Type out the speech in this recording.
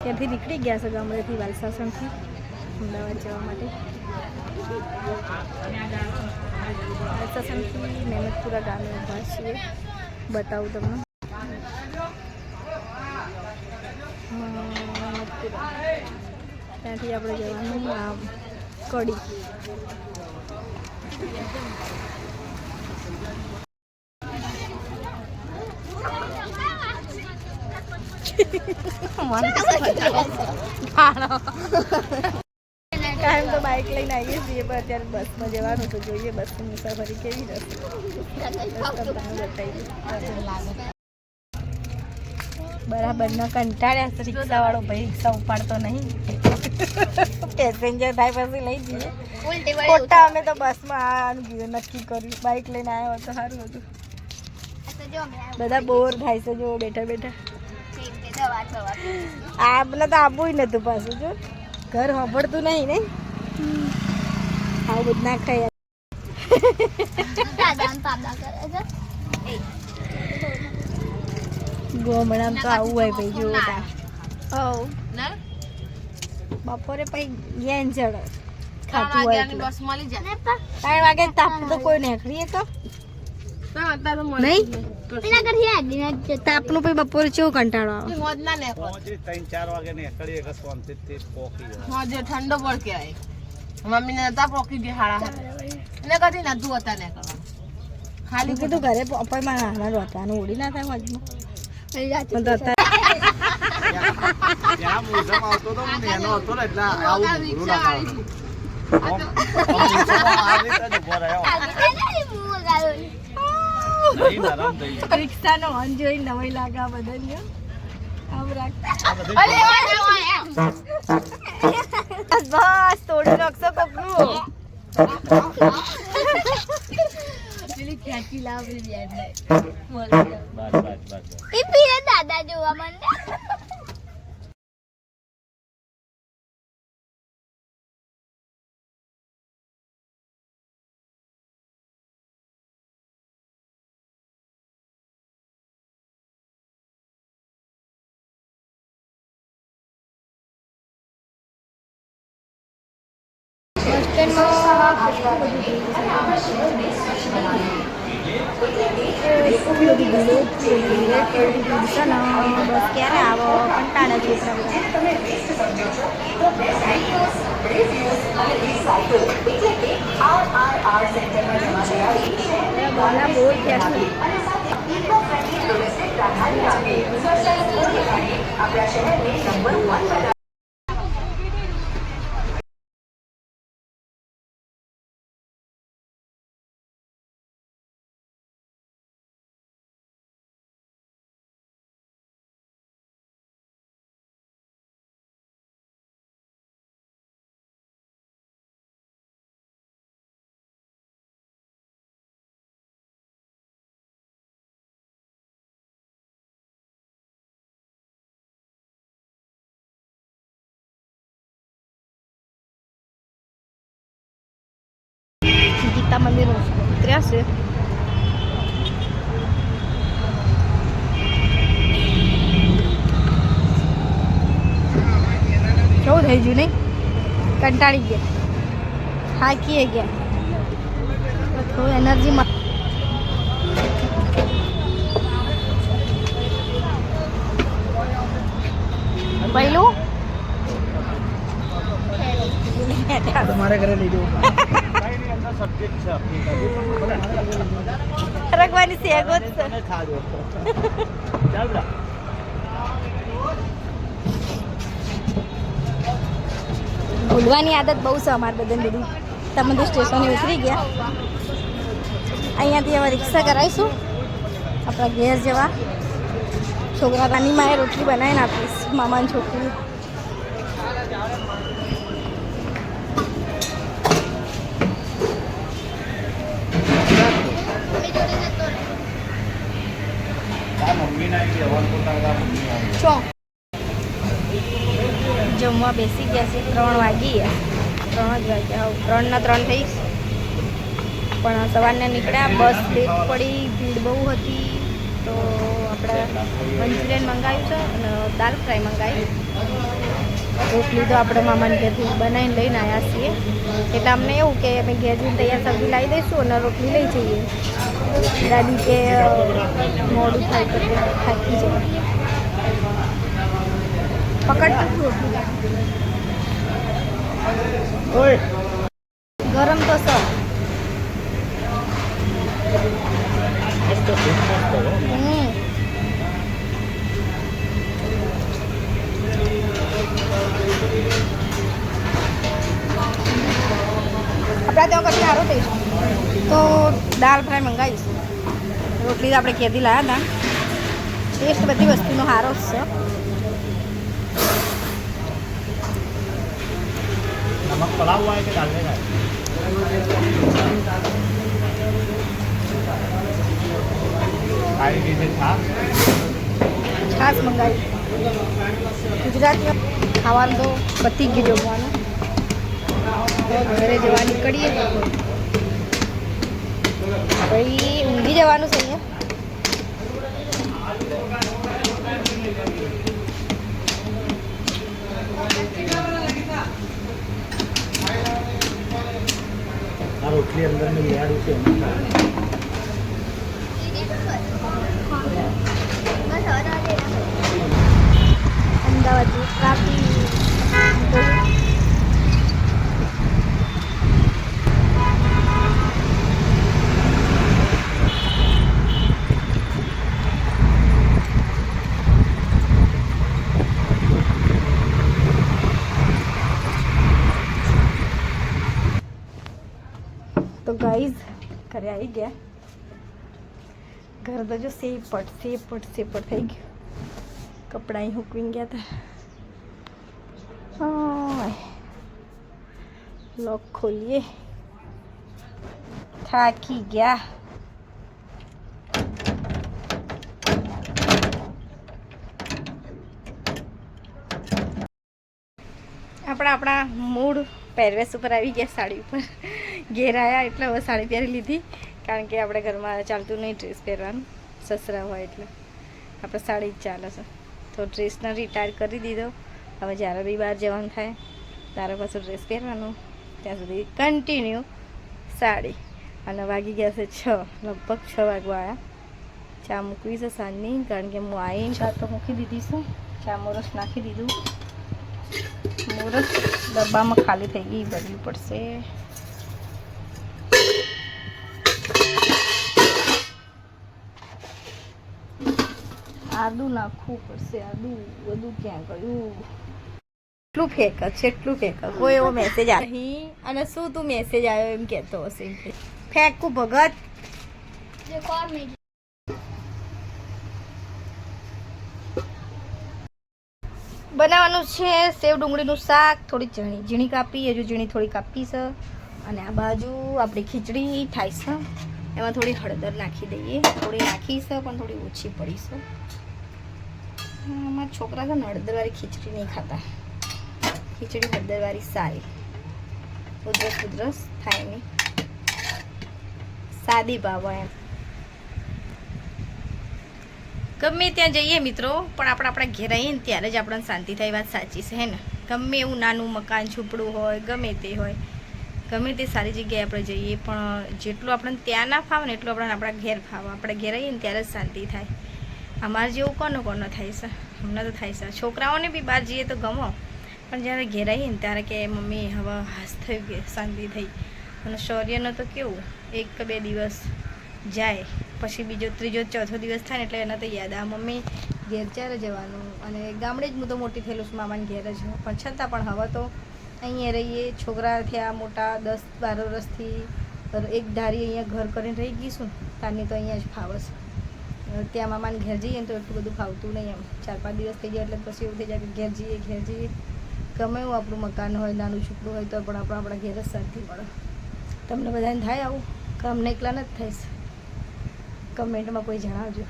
ત્યાંથી નીકળી ગયા છે ગામડેથી વાલસાસણથી અમદાવાદ જવા માટે. વાલસાસણથી મહેમતપુરા ગામે ઊભા છીએ. બતાવું તમને. ત્યાંથી આપણે જવાનું કડી. કાયમ તો બાઇક લઈને આવીએ છીએ પણ અત્યારે બસમાં જવાનું તો જોઈએ બસની મુસાફરી કેવી રહેશે. બરાબર બરાબરના કંટાળ્યા છે રિક્ષાવાળો ભાઈ રિક્ષા ઉપાડતો નહીં. પેસેન્જર થાય પછી લઈ જઈએ. ખોટા અમે તો બસમાં કીધું નક્કી કર્યું. બાઇક લઈને આવ્યો તો સારું હતું. બધા બોર થાય છે જો બેઠા બેઠા. આમને તો આપવું નતું પાછું જો. ઘર સાંભળતું નહીં ને. આવું બધું ના ખાય ગોમડામાં તો આવું હોય ભાઈ જો બપોરે પછી ગેન ચડો ખાતું હોય. ત્રણ વાગે તાપ તો કોઈ નીકળીએ તો. નહીં? તાપનું પછી બપોરે કેવું કંટાળો આવે? વાગે કે શાંતિથી પોકી જાય. ઠંડો પડ કેવાય મમ્મી ને નતા પોકી દે હાડા ને કદી નતું હતા ને કરવા ખાલી કીધું ઘરે મારા નાના રોતાનું ઉડી ના થાય વચમાં પણ તો અત્યારે ત્યાં મૂંઝામાં આવતો તો હતો ને એટલે આવું ના આ રીતે જ થઈ રિક્ષાનો હોર્ન જોઈ નવાઈ લાગે આમ રાખ. બસ તોડી નાખશો કપડું. પેલી ખેંચી બેન દાદા જોવા માંડે. સ્ટેન્ડમાં એટલું બધું ક્યારે આવો કંટાળે છોકરા બોલા બોર થયા છે. ગીતા મંદિર ઉતર્યા છે કેવું થઈ ગયું નહીં કંટાળી ગયા થાકીએ ગયા થોડું એનર્જી પહેલું તમારે ઘરે લઈ જવું રખવાની સેગો જ. ભૂલવાની આદત બહુ છે અમારે બધાને બધું. તમે તો સ્ટેશને ઉતરી ગયા. અહીંયાથી હવે રિક્ષા કરાવીશું. આપણા ઘેર જેવા. છોકરા નાની માએ રોટલી બનાવીને આપીશ મામાની છોકરી તારા મમ્મીને આવી ગયા, વન પોતાના તારા મમ્મી આવી ગયા. ચો જમવા બેસી ગયા છે, ત્રણ વાગી ત્રણ જ વાગ્યા ત્રણના ત્રણ થઈ. પણ સવારને નીકળ્યા, બસ લેટ પડી, ભીડ બહુ હતી. તો આપણે મંચુરિયન મંગાવ્યું છે અને દાલ ફ્રાય મંગાવી રોટલી તો આપણે મામાને ઘેરથી. બનાવીને લઈને આવ્યા છીએ. એટલે અમને એવું કે અમે ઘેરથી તૈયાર સબ્જી લાવી દઈશું અને રોટલી લઈ જઈએ. દાદી કે મોડું થાય તો થાકી જાય પકડ ગરમ તો સર આપણા ત્યાં કદી સારો ટેસ્ટ તો દાળ ફ્રાય મંગાવીશું. રોટલી આપણે કેદી લાવ્યા હતા. ટેસ્ટ બધી વસ્તુનો સારો છે. હોય કે દાલ में ખાઈ લીધી છાશ છાશ મંગાવી. ગુજરાતમાં ખાવાનું તો પતી ગયું જમવાનું. ઘરે જવા નીકળીએ. ભાઈ, ઊંઘી જવાનું છે અહીંયા? રોટલી અંદર મેં લેવાનું છે અમદાવાદ ટ્રાફિક તો ગાઈઝ ઘરે આવી ગયા. ઘર તો જો સેપટ સેપટ સેપટ થઈ ગયું. કપડાં અહીં હુકવી ગયા હતા લોક ખોલીએ. થાકી ગયા. આપણા આપણા મૂળ પહેરવેશ ઉપર આવી ગયા સાડી ઉપર. ઘેર આવ્યા એટલે હવે સાડી પહેરી લીધી. કારણ કે આપણે ઘરમાં ચાલતું નહીં ડ્રેસ પહેરવાનું. સસરા હોય એટલે. આપણે સાડી જ ચાલે છે. તો ડ્રેસને રિટાયર કરી દીધો. હવે જ્યારે બી બહાર જવાનું થાય ત્યારે પાછું ડ્રેસ પહેરવાનું. ત્યાં સુધી કન્ટિન્યુ સાડી. અને વાગી ગયા છે છ, લગભગ છ વાગવા આવ્યા ચા મૂકવી છે સાંજની, કારણ કે હું આવીને ચા તો મૂકી દીધી છું. ચા મોરસ નાખી દીધું. મોરસ ડબ્બામાં ખાલી થઈ ગઈ બદલવી પડશે. આદુ નાખવું પડશે આદુ બધું ક્યાં ગયું? એટલું ફેક છે એટલું ફેક. કોઈ એવો મેસેજ આવે અને શું તું મેસેજ આવ્યો એમ કહેતો હશે? એમ કે ફેંકું ભગત બનાવવાનું છે, સેવ ડુંગળીનું શાક, થોડી ઝીણી ઝીણી કાપી, હજુ ઝીણી થોડી કાપી અને આ બાજુ આપણી ખીચડી થાય છે. એમાં થોડી હળદર નાખી દઈએ. થોડી નાખી પણ થોડી ઓછી પડી છે. અમારા છોકરા છે ને, હળદરવાળી ખીચડી નહીં ખાતા. ખીચડી હળદરવાળી સારી. ઉધરસ ઉધરસ થાય નહીં. સાદી ભાવ એમ. ગમે ત્યાં જઈએ મિત્રો, પણ આપણે આપણા ઘેર આવીએ ને ત્યારે જ આપણને શાંતિ થાય વાત સાચી છે, હે ને? ગમે એવું નાનું મકાન ઝૂંપડું હોય, ગમે તે હોય, ગમે તે સારી જગ્યાએ આપણે જઈએ, પણ જેટલું આપણને ત્યાં ના ફાવે ને એટલું આપણને આપણા ઘેર ફાવે. આપણે ઘેર આવીએ ને ત્યારે જ શાંતિ થાય. અમારે જેવું કોનો કોનો થાય છે? હમણાં તો થાય છે. છોકરાઓને બી બહાર જઈએ તો ગમો, પણ જ્યારે ઘેર આવીએ ને ત્યારે કે મમ્મી, હવે હાસ થઈ ગઈ, શાંતિ થઈ. અને શૌર્યનો તો કેવું, એક કે બે દિવસ જાય. પછી બીજો ત્રીજો ચોથો દિવસ થાય એટલે એને તો યાદ આ મમ્મી ઘેર ચારે જવાનું? અને ગામડે જ હું તો મોટી થયેલું છું, મામાને ઘેર જ પણ છતાં પણ હવે તો અહીંયા રહીએ, છોકરા થયા મોટા, દસ બાર વર્ષથી એક ધારી અહીંયા ઘર કરીને રહી ગઈ છું તારની તો અહીંયા જ ફાવે છે ત્યાં મામાને ઘેર જઈએ ને તો એટલું બધું ફાવતું નહીં એમ. ચાર પાંચ દિવસ થઈ ગયા એટલે પછી એવું થઈ જાય કે ઘેર જઈએ ઘેર જઈએ. ગમે એવું આપણું મકાન હોય, નાનું છોકરું હોય, તો પણ આપણે આપણા ઘેર જ શાંતિ મળે. તમને બધાને થાય આવું? કે અમને એકલા નથી થાય કમેન્ટમાં કોઈ જણાવજો.